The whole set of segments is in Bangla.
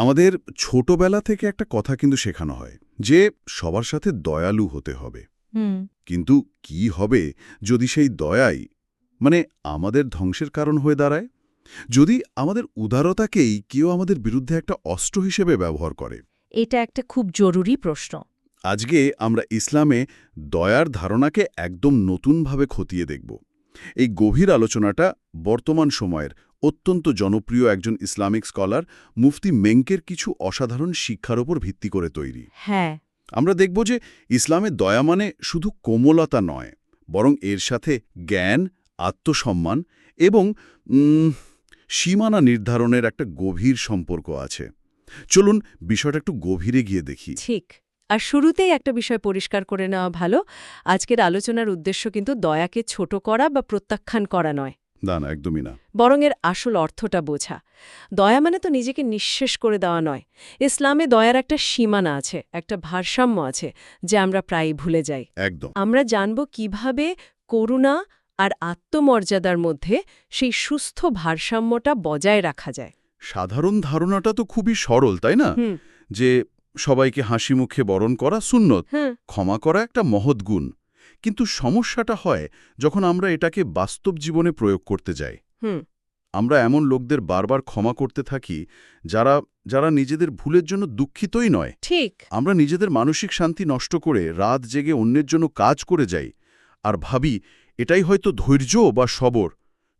আমাদের ছোটবেলা থেকে একটা কথা কিন্তু শেখানো হয় যে সবার সাথে দয়ালু হতে হবে। কিন্তু কি হবে যদি সেই দয়াই মানে আমাদের ধ্বংসের কারণ হয়ে দাঁড়ায়? যদি আমাদের উদারতাকেই কেউ আমাদের বিরুদ্ধে একটা অস্ত্র হিসেবে ব্যবহার করে? এটা একটা খুব জরুরি প্রশ্ন। আজকে আমরা ইসলামে দয়ার ধারণাকে একদম নতুনভাবে খতিয়ে দেখব। এই গভীর আলোচনাটা বর্তমান সময়ের অত্যন্ত জনপ্রিয় একজন ইসলামিক স্কলার মুফতি মেঙ্কের কিছু অসাধারণ শিক্ষার ওপর ভিত্তি করে তৈরি। হ্যাঁ। আমরা দেখব যে ইসলামে দয়া মানে শুধু কোমলতা নয় বরং এর সাথে জ্ঞান আত্মসম্মান এবং সীমানা নির্ধারণের একটা গভীর সম্পর্ক আছে। চলুন বিষয়টা একটু গভীরে গিয়ে দেখি। ঠিক। আর শুরুতেই একটা বিষয় পরিষ্কার করে নেওয়া ভালো। আজকের আলোচনার উদ্দেশ্য কিন্তু দয়াকে ছোট করা বা প্রত্যাখ্যান করা নয়। না না একদমই না বরং এর আসল অর্থটা বোঝা। দয়া মানে তো নিজেকে নিঃশেষ করে দেওয়া নয়। ইসলামে দয়ার একটা সীমানা আছে একটা ভারসাম্য আছে যা আমরা প্রায়ই ভুলে যাই। একদম। আমরা জানব কীভাবে করুণা আর আত্মমর্যাদার মধ্যে সেই সুস্থ ভারসাম্যটা বজায় রাখা যায়। সাধারণ ধারণাটা তো খুবই সরল তাই না? যে সবাইকে হাসি মুখে বরণ করা সুন্নত। ক্ষমা করা একটা মহৎ গুণ। কিন্তু সমস্যাটা হয় যখন আমরা এটাকে বাস্তব জীবনে প্রয়োগ করতে যাই। আমরা এমন লোকদের বারবার ক্ষমা করতে থাকি যারা যারা নিজেদের ভুলের জন্য দুঃখিতই নয়। ঠিক। আমরা নিজেদের মানসিক শান্তি নষ্ট করে রাত জেগে অন্যের জন্য কাজ করে যাই। আর ভাবি এটাই হয়তো ধৈর্য বা সবর।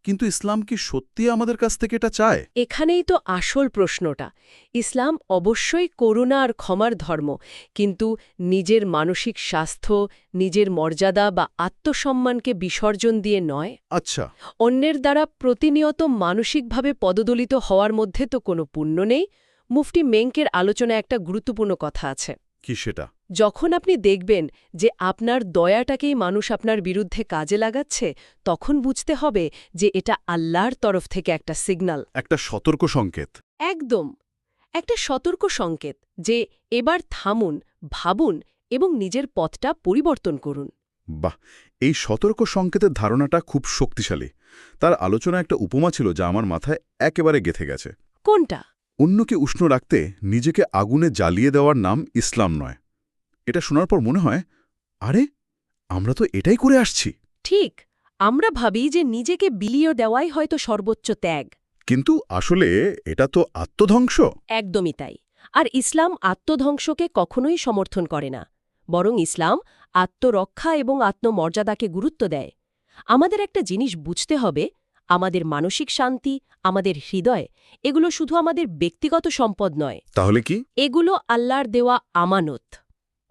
কিন্তু ইসলাম কি সত্যি আমাদের কাছ থেকে এটা চায়? এখানেই তো আসল প্রশ্নটা। ইসলাম অবশ্যই করুণা আর ক্ষমার ধর্ম কিন্তু নিজের মানসিক স্বাস্থ্য নিজের মর্যাদা বা আত্মসম্মানকে বিসর্জন দিয়ে নয়। আচ্ছা। অন্যের দ্বারা প্রতিনিয়ত মানসিকভাবে পদদলিত হওয়ার মধ্যে তো কোনো পুণ্য নেই। মুফটি মেঙ্কের আলোচনায় একটা গুরুত্বপূর্ণ কথা আছে। কি সেটা? যখন আপনি দেখবেন যে আপনার দয়াটাকেই মানুষ আপনার বিরুদ্ধে কাজে লাগাচ্ছে তখন বুঝতে হবে যে এটা আল্লাহর তরফ থেকে একটা সিগন্যাল একটা সতর্ক সংকেত। একদম। একটা সতর্ক সংকেত যে এবার থামুন ভাবুন এবং নিজের পথটা পরিবর্তন করুন। বাহ! এই সতর্ক সংকেতের ধারণাটা খুব শক্তিশালী। তার আলোচনা একটা উপমা ছিল যা আমার মাথায় একেবারে গেথে গেছে। কোনটা? অন্যকে উষ্ণ রাখতে নিজেকে আগুনে জ্বালিয়ে দেওয়ার নাম ইসলাম নয়। এটা শোনার পর মনে হয় আরে আমরা তো এটাই করে আসছি। ঠিক আমরা ভাবি যে নিজেকে বিলিয়ে দেওয়াই হয়তো সর্বোচ্চ ত্যাগ। কিন্তু আসলে এটা তো আত্মধ্বংস। একদমই তাই। আর ইসলাম আত্মধ্বংসকে কখনোই সমর্থন করে না। বরং ইসলাম আত্মরক্ষা এবং আত্মমর্যাদাকে গুরুত্ব দেয়। আমাদের একটা জিনিস বুঝতে হবে আমাদের মানসিক শান্তি আমাদের হৃদয় এগুলো শুধু আমাদের ব্যক্তিগত সম্পদ নয়। তাহলে কি? এগুলো আল্লাহর দেওয়া আমানত।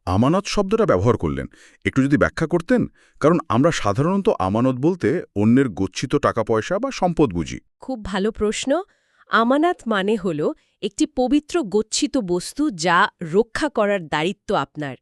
আমানত শব্দটা ব্যবহার করলেন। একটু যদি ব্যাখ্যা করতেন কারণ আমরা সাধারণত আমানত বলতে অন্যের গচ্ছিত টাকা পয়সা বা সম্পদ বুঝি। খুব ভালো প্রশ্ন। আমানাত মানে হল একটি পবিত্র গচ্ছিত বস্তু যা রক্ষা করার দায়িত্ব আপনার।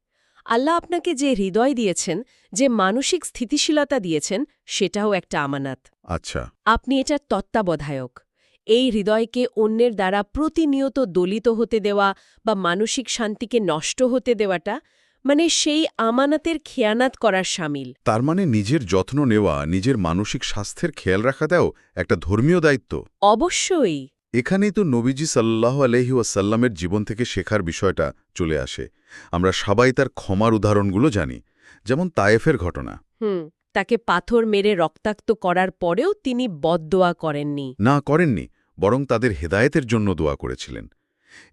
আল্লাহ আপনাকে যে হৃদয় দিয়েছেন যে মানসিক স্থিতিশীলতা দিয়েছেন সেটাও একটা আমানাত। আচ্ছা। আপনি এটার তত্ত্বাবধায়ক। এই হৃদয়কে অন্যের দ্বারা প্রতিনিয়ত দলিত হতে দেওয়া বা মানসিক শান্তিকে নষ্ট হতে দেওয়াটা মানে সেই আমানাতের খেয়ানাত করার সামিল। তার মানে নিজের যত্ন নেওয়া নিজের মানসিক স্বাস্থ্যের খেয়াল রাখাটাও একটা ধর্মীয় দায়িত্ব? অবশ্যই। এখানেই তো নবীজি সাল্লাহ আলহি ওয়াসাল্লামের জীবন থেকে শেখার বিষয়টা চলে আসে। আমরা সবাই তার ক্ষমার উদাহরণগুলো জানি যেমন তায়েফের ঘটনা। হুম তাকে পাথর মেরে রক্তাক্ত করার পরেও তিনি বদদোয়া করেননি। না করেননি বরং তাদের হেদায়েতের জন্য দোয়া করেছিলেন।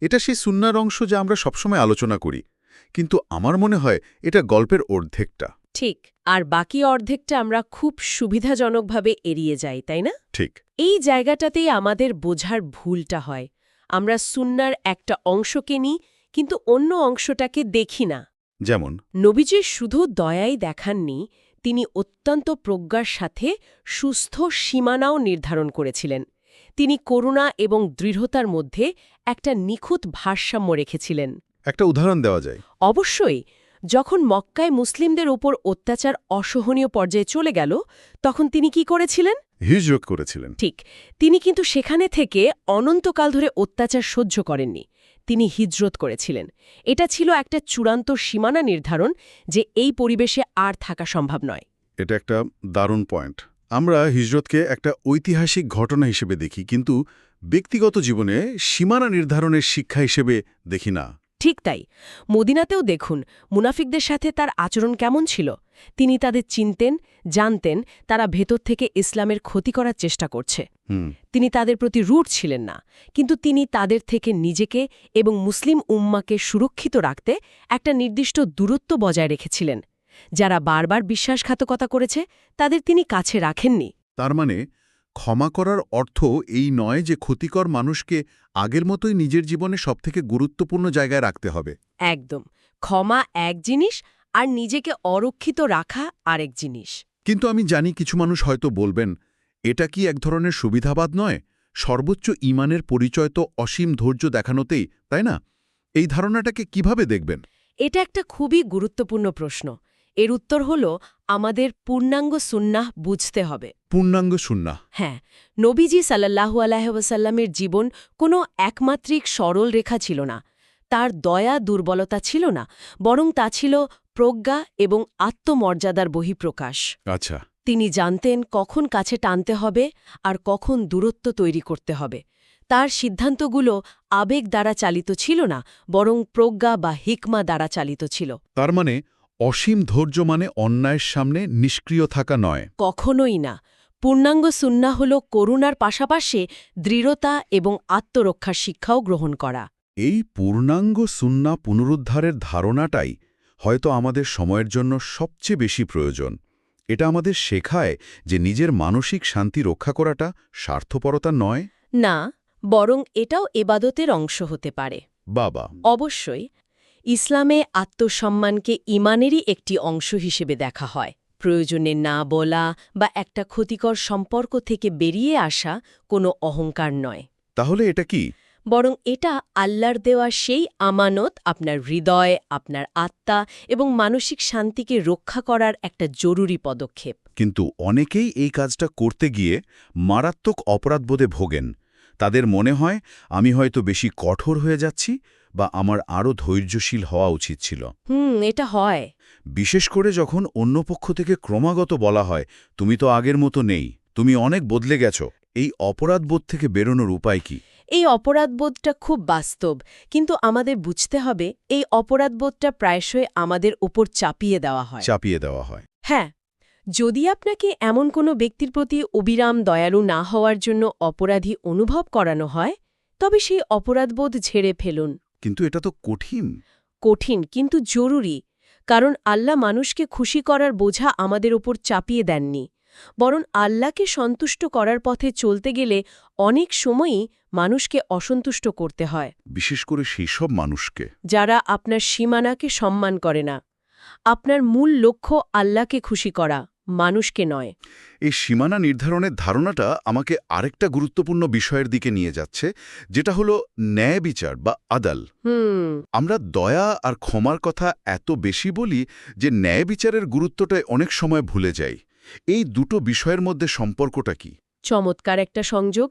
এটা সেই সুন্নার অংশ যা আমরা সবসময় আলোচনা করি কিন্তু আমার মনে হয় এটা গল্পের অর্ধেকটা। ঠিক আর বাকি অর্ধেকটা আমরা খুব সুবিধাজনকভাবে এড়িয়ে যাই তাই না? ঠিক। এই জায়গাটাতেই আমাদের বোঝার ভুলটা হয়। আমরা সুন্নার একটা অংশকে নিই কিন্তু অন্য অংশটাকে দেখি না। যেমন? নবীজি শুধু দয়াই দেখাননি তিনি অত্যন্ত প্রজ্ঞার সাথে সুস্থ সীমানাও নির্ধারণ করেছিলেন। তিনি করুণা এবং দৃঢ়তার মধ্যে একটা নিখুঁত ভারসাম্য রেখেছিলেন। একটা উদাহরণ দেওয়া যায়। অবশ্যই যখন মক্কায় মুসলিমদের ওপর অত্যাচার অসহনীয় পর্যায়ে চলে গেল তখন তিনি কি করেছিলেন? হিজরত করেছিলেন। ঠিক তিনি কিন্তু সেখানে থেকে অনন্তকাল ধরে অত্যাচার সহ্য করেননি। তিনি হিজরত করেছিলেন। এটা ছিল একটা চূড়ান্ত সীমানা নির্ধারণ যে এই পরিবেশে আর থাকা সম্ভব নয়। এটা একটা দারুণ পয়েন্ট। আমরা হিজরতকে একটা ঐতিহাসিক ঘটনা হিসেবে দেখি, কিন্তু ব্যক্তিগত জীবনে সীমানা নির্ধারণের শিক্ষা হিসেবে দেখি না। ঠিক তাই। মদিনাতেও দেখুন মুনাফিকদের সাথে তার আচরণ কেমন ছিল। তিনি তাদের চিনতেন জানতেন তারা ভেতর থেকে ইসলামের ক্ষতি করার চেষ্টা করছে। তিনি তাদের প্রতি রুট ছিলেন না কিন্তু তিনি তাদের থেকে নিজেকে এবং মুসলিম উম্মাকে সুরক্ষিত রাখতে একটা নির্দিষ্ট দূরত্ব বজায় রেখেছিলেন। যারা বারবার বিশ্বাসঘাতকতা করেছে তাদের তিনি কাছে রাখেননি। তার মানে ক্ষমা করার অর্থ এই নয় যে ক্ষতিকর মানুষকে আগের মতোই নিজের জীবনে সবথেকে গুরুত্বপূর্ণ জায়গায় রাখতে হবে। একদম। ক্ষমা এক জিনিস আর নিজেকে অরক্ষিত রাখা আরেক জিনিস। কিন্তু আমি জানি কিছু মানুষ হয়তো বলবেন এটা কি এক ধরনের সুবিধাবাদ নয়? সর্বোচ্চ ইমানের পরিচয় তো অসীম ধৈর্য দেখানোতেই তাই না? এই ধারণাটাকে কীভাবে দেখবেন? এটা একটা খুবই গুরুত্বপূর্ণ প্রশ্ন। এর উত্তর হল আমাদের পূর্ণাঙ্গ সুন্নাহ বুঝতে হবে। পূর্ণাঙ্গ শূন্যা হ্যাঁ নবীজি সাল্লাহু আলাহসাল্লামের জীবন কোনো একমাত্রিক সরল রেখা ছিল না। তার দয়া দুর্বলতা ছিল না বরং তা ছিল প্রজ্ঞা এবং আত্মমর্যাদার বহিঃপ্রকাশ। আচ্ছা। তিনি জানতেন কখন কাছে টানতে হবে আর কখন দূরত্ব তৈরি করতে হবে। তার সিদ্ধান্তগুলো আবেগ দ্বারা চালিত ছিল না বরং প্রজ্ঞা বা হিকমা দ্বারা চালিত ছিল। তার মানে অসীম ধৈর্য মানে অন্যায়ের সামনে নিষ্ক্রিয় থাকা নয়। কখনোই না। পূর্ণাঙ্গ সুন্না হল করুণার পাশাপাশি দৃঢ়তা এবং আত্মরক্ষার শিক্ষাও গ্রহণ করা। এই পূর্ণাঙ্গ সুন্না পুনরুদ্ধারের ধারণাটাই হয়তো আমাদের সময়ের জন্য সবচেয়ে বেশি প্রয়োজন। এটা আমাদের শেখায় যে নিজের মানসিক শান্তি রক্ষা করাটা স্বার্থপরতা নয়। না বরং এটাও এবাদতের অংশ হতে পারে। বাবা। অবশ্যই ইসলামে আত্মসম্মানকে ইমানেরই একটি অংশ হিসেবে দেখা হয়। প্রয়োজনে না বলা বা একটা ক্ষতিকর সম্পর্ক থেকে বেরিয়ে আসা কোনো অহংকার নয়। তাহলে এটা কি? বরং এটা আল্লাহর দেওয়া সেই আমানত আপনার হৃদয় আপনার আত্মা এবং মানসিক শান্তিকে রক্ষা করার একটা জরুরি পদক্ষেপ। কিন্তু অনেকেই এই কাজটা করতে গিয়ে মারাত্মক অপরাধবোধে ভোগেন। তাদের মনে হয় আমি হয়তো বেশি কঠোর হয়ে যাচ্ছি বা আমার আরও ধৈর্যশীল হওয়া উচিত ছিল। হুম এটা হয়। বিশেষ করে যখন অন্য পক্ষ থেকে ক্রমাগত বলা হয় তুমি তো আগের মতো নেই তুমি অনেক বদলে গেছো এই অপরাধবোধ থেকে বেরোনোর উপায় কি? এই অপরাধবোধটা খুব বাস্তব কিন্তু আমাদের বুঝতে হবে এই অপরাধবোধটা প্রায়শই আমাদের ওপর চাপিয়ে দেওয়া হয়। চাপিয়ে দেওয়া হয়। হ্যাঁ যদি আপনাকে এমন কোনো ব্যক্তির প্রতি অবিরাম দয়ালু না হওয়ার জন্য অপরাধী অনুভব করানো হয় তবে সেই অপরাধবোধ ঝেড়ে ফেলুন। কিন্তু এটা তো কঠিন। কঠিন কিন্তু জরুরি কারণ আল্লাহ মানুষকে খুশি করার বোঝা আমাদের ওপর চাপিয়ে দেননি। বরং আল্লাহকে সন্তুষ্ট করার পথে চলতে গেলে অনেক সময়ই মানুষকে অসন্তুষ্ট করতে হয়। বিশেষ করে সেই সব মানুষকে। যারা আপনার সীমানাকে সম্মান করে না। আপনার মূল লক্ষ্য আল্লাহকে খুশি করা। মানুষকে নয়। এই সীমানা নির্ধারণের ধারণাটা আমাকে আরেকটা গুরুত্বপূর্ণ বিষয়ের দিকে নিয়ে যাচ্ছে যেটা হলো ন্যায় বিচার বা আদাল। হুম। আমরা দয়া আর ক্ষমার কথা এত বেশি বলি যে ন্যায় বিচারের গুরুত্বটা অনেক সময় ভুলে যাই। এই দুটো বিষয়ের মধ্যে সম্পর্কটা কি? চমৎকার একটা সংযোগ।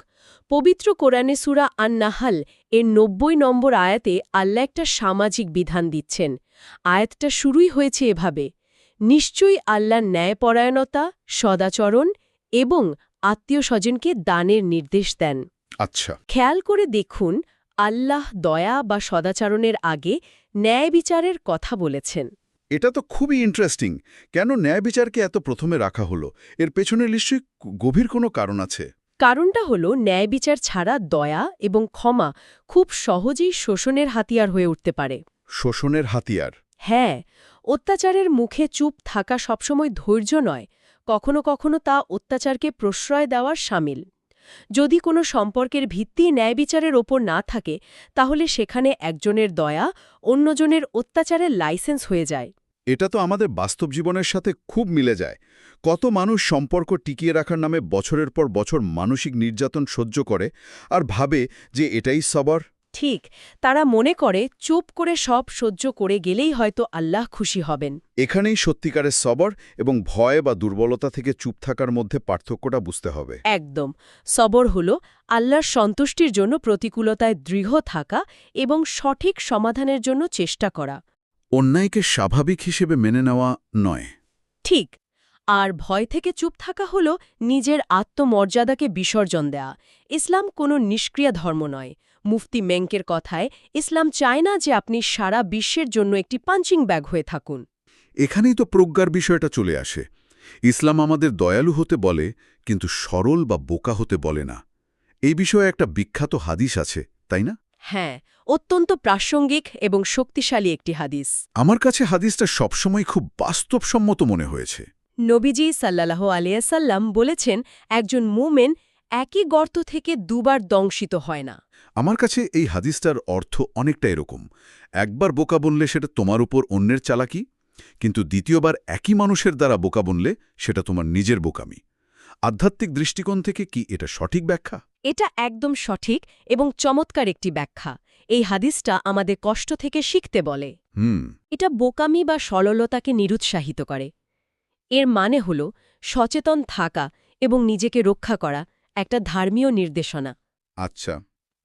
পবিত্র কোরআনে সুরা আন নাহাল এর নব্বই নম্বর আয়াতে আল্লাহ একটা সামাজিক বিধান দিচ্ছেন। আয়াতটা শুরুই হয়েছে এভাবে নিশ্চয়ই আল্লাহর ন্যায়পরায়ণতা সদাচরণ এবং আত্মীয় স্বজনকে দানের নির্দেশ দেন। আচ্ছা। খেয়াল করে দেখুন আল্লাহ দয়া বা সদাচরণের আগে ন্যায় বিচারের কথা বলেছেন। এটা তো খুবই ইন্টারেস্টিং কেন ন্যায় বিচারকে এত প্রথমে রাখা হলো? এর পেছনে নিশ্চয়ই গভীর কোনো কারণ আছে। কারণটা হল ন্যায় বিচার ছাড়া দয়া এবং ক্ষমা খুব সহজেই শোষণের হাতিয়ার হয়ে উঠতে পারে। শোষণের হাতিয়ার। হ্যাঁ অত্যাচারের মুখে চুপ থাকা সবসময় ধৈর্য নয়, কখনো কখনো তা অত্যাচারকে প্রশ্রয় দেওয়ার সামিল। যদি কোনো সম্পর্কের ভিত্তি ন্যায় বিচারের ওপর না থাকে, তাহলে সেখানে একজনের দয়া, অন্যজনের অত্যাচারের লাইসেন্স হয়ে যায়। এটা তো আমাদের বাস্তব জীবনের সাথে খুব মিলে যায়। কত মানুষ সম্পর্ক টিকিয়ে রাখার নামে বছরের পর বছর মানসিক নির্যাতন সহ্য করে আর ভাবে যে এটাই সবর? ঠিক তারা মনে করে চুপ করে সব সহ্য করে গেলেই হয়তো আল্লাহ খুশি হবেন। এখানেই সত্যিকারের সবর এবং ভয় বা দুর্বলতা থেকে চুপ থাকার মধ্যে পার্থক্যটা বুঝতে হবে। একদম। সবর হল আল্লাহর সন্তুষ্টির জন্য প্রতিকূলতায় দৃঢ় থাকা এবং সঠিক সমাধানের জন্য চেষ্টা করা। অন্যায়কে স্বাভাবিক হিসেবে মেনে নেওয়া নয়। ঠিক। আর ভয় থেকে চুপ থাকা হল নিজের আত্মমর্যাদাকে বিসর্জন দেয়া। ইসলাম কোনো নিষ্ক্রিয় ধর্ম নয়। মুফতি মেঙ্কের কথায় ইসলাম চায় না যে আপনি সারা বিশ্বের জন্য একটি পাঞ্চিং ব্যাগ হয়ে থাকুন। এখানেই তো প্রজ্ঞার বিষয়টা চলে আসে। ইসলাম আমাদের দয়ালু হতে বলে কিন্তু সরল বা বোকা হতে বলে না। এই বিষয়ে একটা বিখ্যাত হাদিস আছে তাই না? হ্যাঁ অত্যন্ত প্রাসঙ্গিক এবং শক্তিশালী একটি হাদিস। আমার কাছে হাদিসটা সবসময় খুব বাস্তবসম্মত মনে হয়েছে। নবীজি সাল্লাহ আলিয়াসাল্লাম বলেছেন একজন মুমেন একই গর্ত থেকে দুবার দংশিত হয় না। আমার কাছে এই হাদিসটার অর্থ অনেকটা এরকম। একবার বোকা বললে সেটা তোমার উপর অন্যের চালাকি কিন্তু দ্বিতীয়বার একই মানুষের দ্বারা বোকা বললে সেটা তোমার নিজের বোকামি। আধ্যাত্মিক দৃষ্টিকোণ থেকে কি এটা সঠিক ব্যাখ্যা? এটা একদম সঠিক এবং চমৎকার একটি ব্যাখ্যা। এই হাদিসটা আমাদের কষ্ট থেকে শিখতে বলে। হুম। এটা বোকামি বা সরলতাকে নিরুৎসাহিত করে। এর মানে হল সচেতন থাকা এবং নিজেকে রক্ষা করা একটা ধর্মীয় নির্দেশনা। আচ্ছা।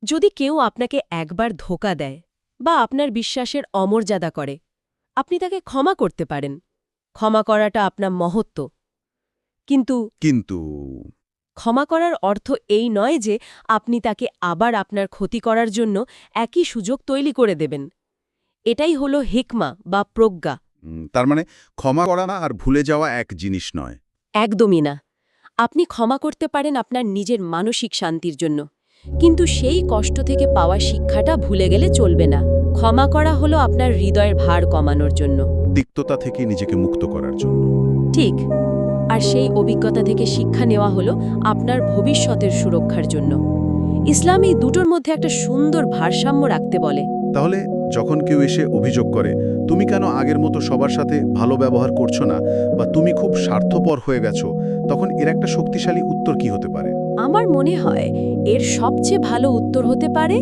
যদি কেউ আপনাকে একবার ধোকা দেয় বা আপনার বিশ্বাসের অমর্যাদা করে আপনি তাকে ক্ষমা করতে পারেন। ক্ষমা করাটা আপনার মহত্ব। কিন্তু কিন্তু ক্ষমা করার অর্থ এই নয় যে আপনি তাকে আবার আপনার ক্ষতি করার জন্য একই সুযোগ তৈরি করে দেবেন। এটাই হলো হেকমা বা প্রজ্ঞা। তার মানে ক্ষমা করা না আর ভুলে যাওয়া এক জিনিস নয়। একদমই না। আপনি ক্ষমা করতে পারেন আপনার নিজের মানসিক শান্তির জন্য। কিন্তু সেই কষ্ট থেকে পাওয়া শিক্ষাটা ভুলে গেলে চলবে না। ক্ষমা করা হলো আপনার হৃদয়ের ভার কমানোর জন্য। তিক্ততা থেকে নিজেকে মুক্ত করার জন্য। ঠিক। আর সেই অভিজ্ঞতা থেকে শিক্ষা নেওয়া হলো আপনার ভবিষ্যতের সুরক্ষার জন্য। ইসলাম এই দুটোর মধ্যে একটা সুন্দর ভারসাম্য রাখতে বলে। তাহলে যখন কেউ এসে অভিযোগ করে তুমি কেন আগের মতো সবার সাথে ভালো ব্যবহার করছ না? বা তুমি খুব স্বার্থপর হয়ে গেছো? তখন এর একটা শক্তিশালী উত্তর কি হতে পারে? আমার মনে হয় এর সবচেয়ে ভালো উত্তর হতে পারে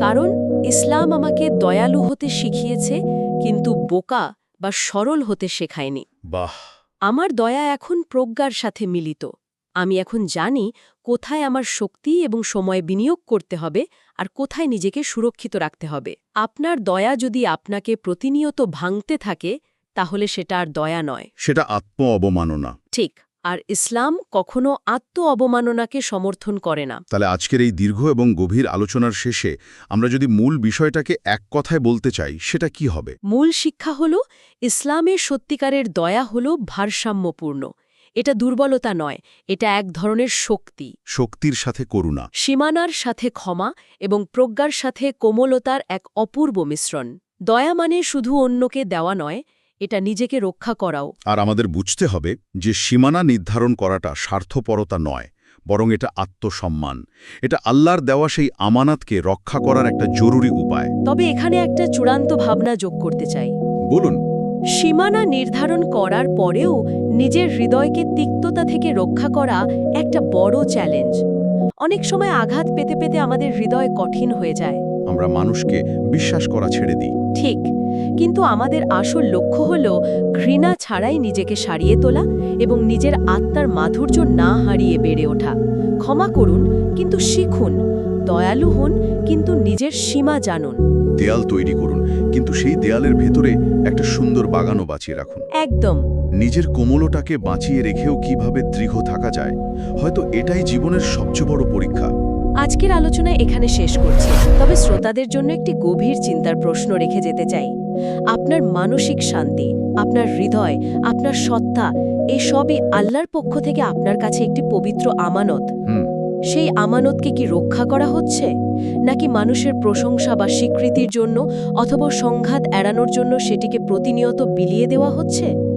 কারণ ইসলাম আমাকে দয়ালু হতে শিখিয়েছে কিন্তু বোকা বা সরল হতে শেখায়নি। বাহ! আমার দয়া এখন প্রজ্ঞার সাথে মিলিত। আমি এখন জানি কোথায় আমার শক্তি এবং সময় বিনিয়োগ করতে হবে আর কোথায় নিজেকে সুরক্ষিত রাখতে হবে। আপনার দয়া যদি আপনাকে প্রতিনিয়ত ভাঙতে থাকে তাহলে সেটা আর দয়া নয়। সেটা আত্ম অবমাননা ঠিক আর ইসলাম কখনো আত্ম অবমাননাকে সমর্থন করে না। তাহলে আজকের এই দীর্ঘ এবং গভীর আলোচনার শেষে আমরা যদি মূল বিষয়টাকে এক কথায় বলতে চাই সেটা কি হবে? মূল শিক্ষা হল ইসলামের সত্যিকারের দয়া হল ভারসাম্যপূর্ণ। এটা দুর্বলতা নয় এটা এক ধরনের শক্তি। শক্তির সাথে করুণা। সীমানার সাথে ক্ষমা এবং প্রজ্ঞার সাথে কোমলতার এক অপূর্ব মিশ্রণ। দয়া মানে শুধু অন্যকে দেওয়া নয় এটা নিজেকে রক্ষা করাও। আর আমাদের বুঝতে হবে যে সীমানা নির্ধারণ করাটা স্বার্থপরতা নয় বরং এটা আত্মসম্মান। এটা আল্লাহর দেওয়া সেই আমানাতকে রক্ষা করার একটা জরুরি উপায়। তবে এখানে একটা চূড়ান্ত ভাবনা যোগ করতে চাই। বলুন। সীমানা নির্ধারণ করার পরেও নিজের হৃদয়কে তিক্ততা থেকে রক্ষা করা একটা বড় চ্যালেঞ্জ। অনেক সময় আঘাত পেতে পেতে আমাদের হৃদয় কঠিন হয়ে যায়। আমরা মানুষকে বিশ্বাস করা ছেড়ে দিই। ঠিক কিন্তু আমাদের আসল লক্ষ্য হল ঘৃণা ছাড়াই নিজেকে সারিয়ে তোলা এবং নিজের আত্মার মাধুর্য না হারিয়ে বেড়ে ওঠা। ক্ষমা করুন কিন্তু শিখুন দয়ালু হন কিন্তু নিজের সীমা জানুন। দেয়াল তৈরি করুন কিন্তু সেই দেয়ালের ভেতরে একটা সুন্দর বাগানও বাঁচিয়ে রাখুন। একদম। নিজের কোমলটাকে বাঁচিয়ে রেখেও কীভাবে দৃঢ় থাকা যায় হয়তো এটাই জীবনের সবচেয়ে বড় পরীক্ষা। আজকের আলোচনা এখানে শেষ করছি তবে শ্রোতাদের জন্য একটি গভীর চিন্তার প্রশ্ন রেখে যেতে চাই। আপনার মানসিক শান্তি আপনার হৃদয় আপনার সত্তা এসবই আল্লাহর পক্ষ থেকে আপনার কাছে একটি পবিত্র আমানত। সেই আমানতকে কি রক্ষা করা হচ্ছে? নাকি মানুষের প্রশংসা বা স্বীকৃতির জন্য অথবা সংঘাত এড়ানোর জন্য সেটিকে প্রতিনিয়ত বিলিয়ে দেওয়া হচ্ছে?